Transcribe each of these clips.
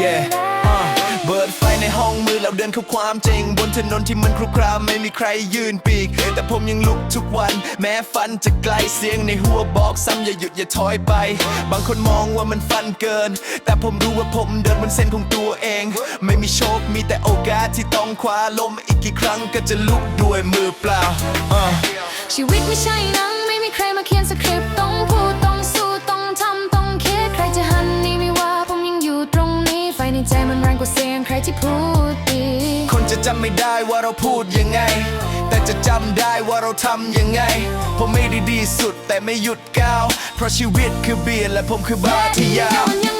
yeah เบิดไฟในห้องมือแล้วเดินเข้าความจริง บนถนนที่มันครุขรามไม่มีใครยืนปีก แต่ผมยังลุกทุกวัน แม้ฟันจะไกลเสียงในหัวบอกซ้ำอย่าหยุดอย่าถอยไป บางคนมองว่ามันฟันเกิน แต่ผมรู้ว่าผมเดินบนเส้นของตัวเอง ไม่มีโชคมีแต่โอกาสที่ต้องคว้าลมอีกกี่ครั้งก็จะลุกด้วยมือเปล่า ชีวิตไม่ใช่นังไม่มีใครมาเขียนสคริปต์ต้องพูดานกว่าเสียงใครที่พูดดีคนจะจำไม่ได้ว่าเราพูดยังไง แต่จะจำได้ว่าเราทำยังไง ผมไม่ได้ดีสุดแต่ไม่หยุดก้าว เพราะชีวิตคือเบียร์และผมคือบาที่ยาว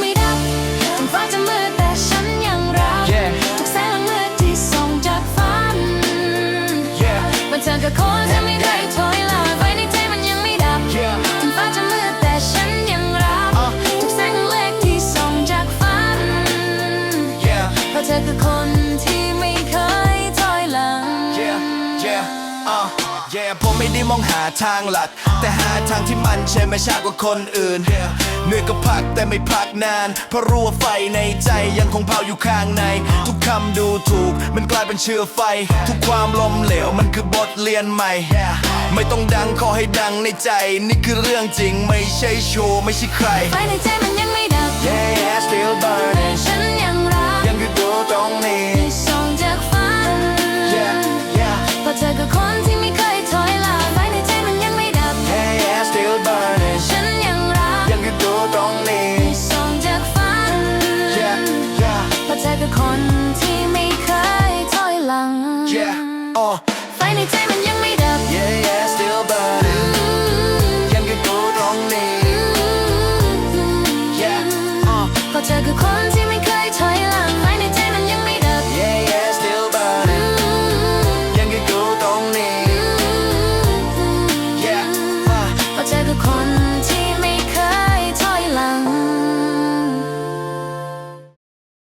ไม่ได้มองหาทางหลัด แต่หาทางที่มันใช่ไม่ช้ากว่าคนอื่นเหนื่อยก็พักแต่ไม่พักนาน เพราะรู้ว่าไฟในใจยังคงเผาอยู่ข้างใน ทุกคำดูถูก มันกลายเป็นเชื้อไฟ ทุกความล้มเหลวมันคือบทเรียนใหม่ ไม่ต้องดังขอให้ดังในใจ นี่คือเรื่องจริงไม่ใช่โชว์ไม่ใช่ใครไฟในใจมันยังไม่ดับ Yeah yeah still แต่ burning ค